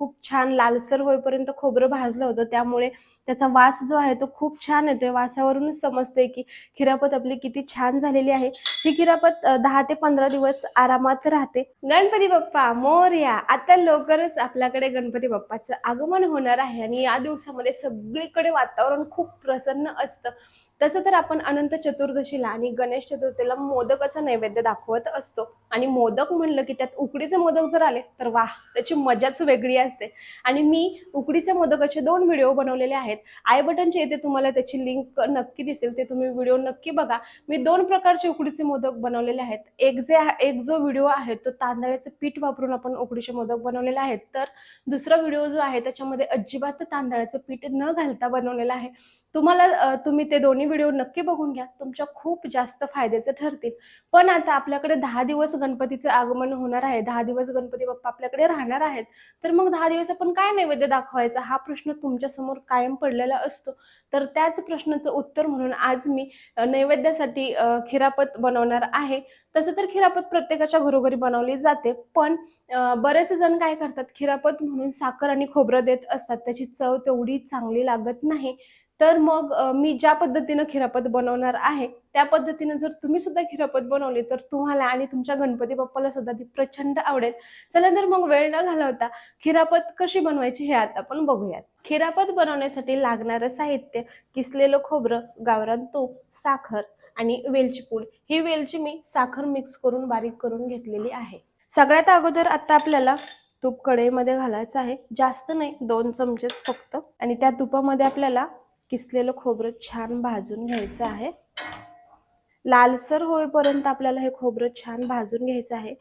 खूप छान लालसर होईपर्यंत खोबरं भाजलं होतं. त्यामुळे त्याचा वास जो आहे तो खूप छान येतोय. वासावरूनच समजते की खिरापत आपली किती छान झालेली आहे. ही खिरापत दहा ते पंधरा दिवस आरामात राहते. गणपती बाप्पा मोरया आता लवकरच आपल्याकडे गणपती बाप्पाचं आगमन होणार आहे आणि या दिवसामध्ये सगळीकडे वातावरण खूप प्रसन्न असतं. तसं तर आपण अनंत चतुर्दशीला आणि गणेश चतुर्थीला मोदकाचा नैवेद्य दाखवत असतो. आणि मोदक म्हणलं की त्यात उकडीचे मोदक जर आले तर वाह त्याची मजाच वेगळी असते. आणि मी उकडीचे मोदकाचे दोन व्हिडिओ बनवलेले आहेत. आय बटनच्या इथे तुम्हाला त्याची लिंक नक्की दिसेल ते तुम्ही व्हिडिओ नक्की बघा. मी दोन प्रकारचे उकडीचे मोदक बनवलेले आहेत. एक जे एक जो व्हिडिओ आहे तो तांदळाचं पीठ वापरून आपण उकडीचे मोदक बनवलेले आहेत. तर दुसरा व्हिडिओ जो आहे त्याच्यामध्ये अजिबात तांदळाचं पीठ न घालता बनवलेला आहे. तुम्हाला तुम्ही ते दोन्ही व्हिडिओ नक्की बघून घ्या. तुमच्या खूप जास्त फायद्याचे ठरतील. पण आता आपल्याकडे दहा दिवस गणपतीचं आगमन होणार आहे. दहा दिवस गणपती बाप्पा आपल्याकडे राहणार आहेत. तर मग दहा दिवस आपण काय नैवेद्य दाखवायचा? हा प्रश्न तुमच्यासमोर कायम पडलेला असतो. तर त्याच प्रश्नाचं उत्तर म्हणून आज मी नैवेद्यासाठी खिरापत बनवणार आहे. तसं तर खिरापत प्रत्येकाच्या घरोघरी बनवली जाते. पण बरेच जण काय करतात? खिरापत म्हणून साखर आणि खोबरं देत असतात. त्याची चव तेवढी चांगली लागत नाही. तर मग मी ज्या पद्धतीनं खिरापत बनवणार आहे त्या पद्धतीनं जर तुम्ही सुद्धा खिरापत बनवली तर तुम्हाला आणि तुमच्या गणपती बाप्पाला सुद्धा ती प्रचंड आवडेल. चला तर मग वेळ न घालवता खिरापत कशी बनवायची हे आता आपण बघूयात. खिरापत बनवण्यासाठी लागणारं साहित्य किसलेलं खोबरं गावरान तूप साखर आणि वेलची पूड. ही वेलची मी साखर मिक्स करून बारीक करून घेतलेली आहे. सगळ्यात अगोदर आता आपल्याला तूप कढईमध्ये घालायचं आहे. जास्त नाही दोन चमचेच फक्त. आणि त्या तुपामध्ये आपल्याला किसलेलं खोबरं छान भाजून घ्यायचं आहे. लालसर होईपर्यंत आपल्याला हे खोबरं छान भाजून घ्यायचं आहे.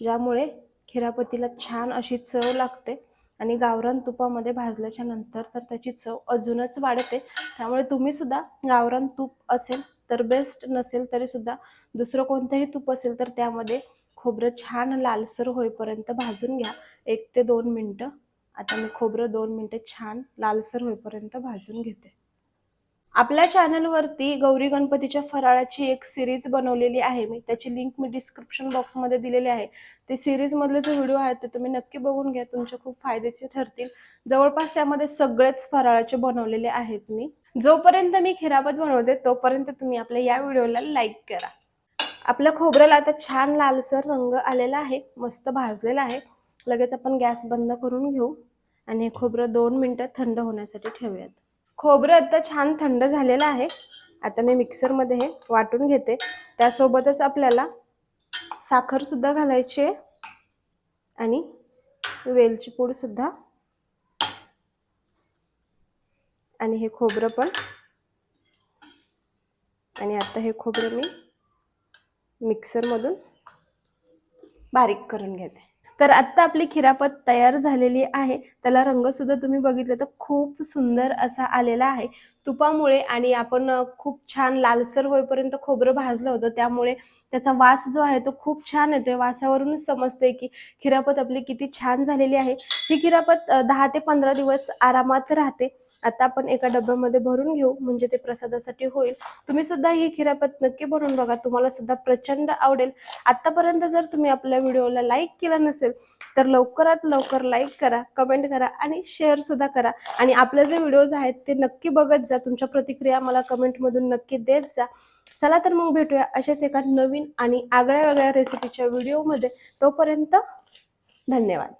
ज्यामुळे खिरापतीला छान अशी चव लागते आणि गावरान तुपामध्ये भाजल्याच्या नंतर तर त्याची चव अजूनच वाढते. त्यामुळे तुम्ही सुद्धा गावरान तूप असेल तर बेस्ट नसेल तरी सुद्धा दुसरं कोणतंही तूप असेल तर त्यामध्ये खोबरं छान लालसर होईपर्यंत भाजून घ्या. एक ते दोन मिनटं आता मी खोबरं दोन मिनटं छान लालसर होईपर्यंत भाजून घेते. आपल्या चॅनलवरती गौरी गणपतीच्या फराळाची एक सिरीज बनवलेली आहे. मी त्याची लिंक मी डिस्क्रिप्शन बॉक्समध्ये दिलेली आहे. ते सिरीजमधले जो व्हिडिओ आहेत ते तुम्ही नक्की बघून घ्या. तुमचे खूप फायद्याचे ठरतील. जवळपास त्यामध्ये सगळेच फराळाचे बनवलेले आहेत मी. जोपर्यंत मी खिराबत बनवते तोपर्यंत तुम्ही आपल्या या व्हिडिओला लाईक करा. आपल्या खोबऱ्याला आता छान लालसर रंग आलेला आहे. मस्त भाजलेला आहे. लगेच आपण गॅस बंद करून घेऊ. आणि हे खोबरं दोन मिनटं थंड होण्यासाठी ठेवूयात. खोबरं आता छान थंड झालेलं आहे. आता मी मिक्सरमध्ये हे वाटून घेते. त्यासोबतच आपल्याला साखरसुद्धा घालायची आहे. आणि वेलची पूडसुद्धा आणि हे खोबरं पण. आणि आता हे खोबरं मी मिक्सरमधून बारीक करून घेते. तर आत्ता आपली खिरापत तयार झालेली आहे. त्याला रंग सुद्धा तुम्ही बघितलं तर खूप सुंदर असा आलेला आहे. तुपामुळे आणि आपण खूप छान लालसर होईपर्यंत खोबरं भाजलं होतं. त्यामुळे त्याचा वास जो आहे तो खूप छान येतोय. वासावरूनच समजते की खिरापत आपली किती छान झालेली आहे. ही खिरापत दहा ते पंधरा दिवस आरामात राहते. आता आपण एका डब्यामध्ये भरून घेऊ म्हणजे ते प्रसादासाठी होईल. तुम्ही सुद्धा ही खिरापत नक्की बनवून बघा. तुम्हाला सुद्धा प्रचंड आवडेल. आतापर्यंत जर तुम्ही आपल्या व्हिडिओला लाईक केला नसेल तर लवकरात लवकर लाईक करा कमेंट करा आणि शेअर सुद्धा करा. आणि आपले जे व्हिडिओज आहेत ते नक्की बघत जा. तुमच्या प्रतिक्रिया मला कमेंटमधून नक्की देत जा. चला तर मग भेटूया अशाच एका नवीन आणि आगळ्या वेगळ्या रेसिपीच्या व्हिडिओमध्ये. तोपर्यंत धन्यवाद.